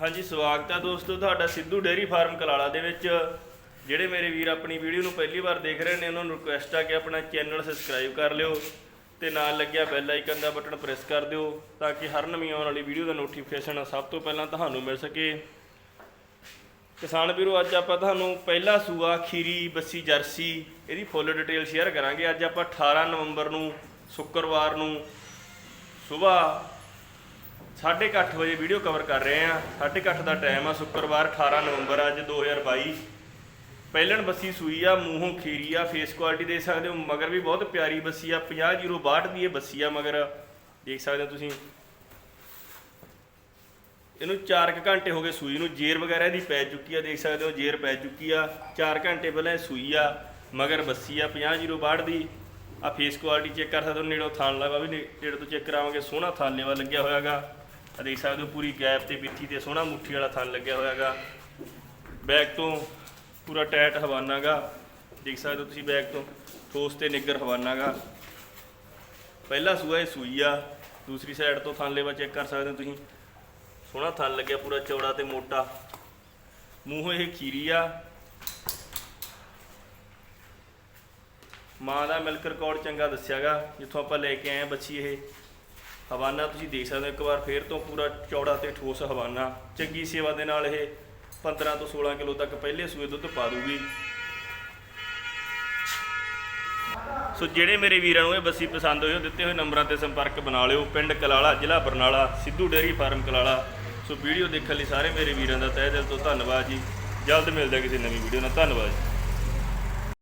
ਹਾਂਜੀ, ਸਵਾਗਤ ਹੈ ਦੋਸਤੋ ਤੁਹਾਡਾ ਸਿੱਧੂ ਡੇਅਰੀ ਫਾਰਮ ਕਲਾਲਾ ਦੇ ਵਿੱਚ। ਜਿਹੜੇ ਮੇਰੇ ਵੀਰ ਆਪਣੀ ਵੀਡੀਓ ਨੂੰ ਪਹਿਲੀ ਵਾਰ ਦੇਖ ਰਹੇ ਨੇ, ਉਹਨਾਂ ਨੂੰ ਰਿਕੁਐਸਟ ਆ ਕਿ ਆਪਣਾ ਚੈਨਲ ਸਬਸਕ੍ਰਾਈਬ ਕਰ ਲਿਓ ਤੇ ਨਾਲ ਲੱਗਿਆ ਬੈਲ ਆਈਕਨ ਦਾ ਬਟਨ ਪ੍ਰੈਸ ਕਰ ਦਿਓ ਤਾਂ ਕਿ ਹਰ ਨਵੀਂ ਆਉਣ ਵਾਲੀ ਵੀਡੀਓ ਦਾ ਨੋਟੀਫਿਕੇਸ਼ਨ ਸਭ ਤੋਂ ਪਹਿਲਾਂ ਤੁਹਾਨੂੰ ਮਿਲ ਸਕੇ। ਕਿਸਾਨ ਵੀਰੋ, ਅੱਜ ਆਪਾਂ ਤੁਹਾਨੂੰ ਪਹਿਲਾ ਸੂਆ, ਖੀਰੀ, ਬੱਸੀ, ਜਰਸੀ ਇਹਦੀ ਫੁੱਲ ਡਿਟੇਲ ਸ਼ੇਅਰ ਕਰਾਂਗੇ। ਅੱਜ ਆਪਾਂ 18 ਨਵੰਬਰ ਨੂੰ, ਸ਼ੁੱਕਰਵਾਰ ਨੂੰ ਸਵੇਰ 8:30 ਵਜੇ ਵੀਡੀਓ ਕਵਰ ਕਰ ਰਹੇ ਆ 8:30 ਦਾ ਟਾਈਮ ਆ, ਸ਼ੁੱਕਰਵਾਰ 18 ਨਵੰਬਰ, ਅੱਜ 2022 ਪਹਿਲਣ ਬੱਸੀ ਸੂਈ ਆ, ਮੂੰਹੋਂ ਖੀਰੀ ਆ ਫੇਸ ਕੁਆਲਿਟੀ ਦੇਖ ਸਕਦੇ ਹੋ, ਮਗਰ ਵੀ ਬਹੁਤ ਪਿਆਰੀ ਬੱਸੀ ਆ 5062 ਦੀ ਇਹ ਬੱਸੀ ਆ, ਮਗਰ ਦੇਖ ਸਕਦੇ ਹੋ ਤੁਸੀਂ। ਇਹਨੂੰ 4 ਘੰਟੇ ਹੋ ਗਏ ਸੂਈ ਨੂੰ, ਜੇਰ ਵਗੈਰਾ ਇਹਦੀ ਪੈ ਚੁੱਕੀ ਆ, ਦੇਖ ਸਕਦੇ ਹੋ, ਜੇਰ ਪੈ ਚੁੱਕੀ ਆ। 4 ਘੰਟੇ ਪਹਿਲਾਂ ਇਹ ਸੂਈ ਆ, ਮਗਰ ਬੱਸੀ ਆ 5062 ਦੀ। ਆ ਫੇਸ ਕੁਆਲਿਟੀ ਚੈੱਕ ਕਰ ਸਕਦੇ ਹੋ, ਨੇੜੋਂ ਥਾਣ ਲਗਾ ਵੀ ਨੇੜੇ ਤੋਂ ਚੈੱਕ ਕਰਾਵਾਂਗੇ, ਸੋਹਣਾ ਥਾਨ ਲੇਵਾ ਲੱਗਿਆ ਹੋਇਆਗਾ। ਆ ਦੇਖ ਸਕਦੇ ਹੋ ਪੂਰੀ ਗੈਪ ਤੇ ਪਿੱਠੀ ਤੇ ਸੋਹਣਾ ਮੁੱਠੀ ਵਾਲਾ ਥਾਨ ਲੱਗਿਆ ਹੋਇਆਗਾ। ਬੈਕ ਤੋਂ ਪੂਰਾ ਟਾਇਟ ਹਵਾਨਾਗਾ। ਦੇਖ ਸਕਦੇ ਹੋ ਤੁਸੀਂ ਬੈਕ ਤੋਂ ਠੋਸ ਤੇ ਨਿੱਗਰ ਹਵਾਨਾਗਾ। ਪਹਿਲਾ ਸੂਆ ਇਹ ਸੂਈ ਆ। ਦੂਸਰੀ ਸਾਈਡ ਤੋਂ ਥਾਨ ਲੇਵਾ ਚੈੱਕ ਕਰ ਸਕਦੇ ਹੋ ਤੁਸੀਂ। ਸੋਹਣਾ ਥਣ ਲੱਗਿਆ ਪੂਰਾ ਚੌੜਾ ਤੇ ਮੋਟਾ। ਮੂੰਹ ਇਹ ਖੀਰੀ ਆ। ਮਾਂ ਦਾ ਮਿਲਕ ਰਿਕਾਰਡ ਚੰਗਾ ਦੱਸਿਆਗਾ। ਜਿੱਥੋਂ ਆਪਾਂ ਲੈ ਕੇ ਆਏ ਆ ਬੱਚੀ ਇਹ। ਹਵਾਨਾ ਤੁਸੀਂ ਦੇਖ ਸਕਦੇ ਹੋ ਇੱਕ ਵਾਰ ਫੇਰ ਤੋਂ ਪੂਰਾ ਚੌੜਾ ਤੇ ਠੋਸ ਹਵਾਨਾ। ਚੰਗੀ ਸੇਵਾ ਦੇ ਨਾਲ ਇਹ 15 ਤੋਂ 16 ਕਿਲੋ ਤੱਕ ਪਹਿਲੇ ਸੂਏ ਦੁੱਧ ਪਾ ਦੂਗੀ। ਸੋ ਜਿਹੜੇ ਮੇਰੇ ਵੀਰਾਂ ਨੂੰ ਇਹ ਬੱਸੀ ਪਸੰਦ ਹੋਈ ਉਹ ਦਿੱਤੇ ਹੋਏ ਨੰਬਰਾਂ ਤੇ ਸੰਪਰਕ ਬਣਾ ਲਿਓ। ਪਿੰਡ ਕਲਾਲਾ, ਜ਼ਿਲ੍ਹਾ Barnala, Sidhu dairy farm Kalala. So video ਦੇਖਣ ਲਈ ਸਾਰੇ ਮੇਰੇ ਵੀਰਾਂ ਦਾ ਤਹਿ ਦਿਲ ਤੋਂ ਧੰਨਵਾਦ ਜੀ। ਜਲਦ ਮਿਲਦੇ ਕਿਸੇ ਨਵੀਂ ਵੀਡੀਓ ਨਾਲ। ਧੰਨਵਾਦ ਜੀ।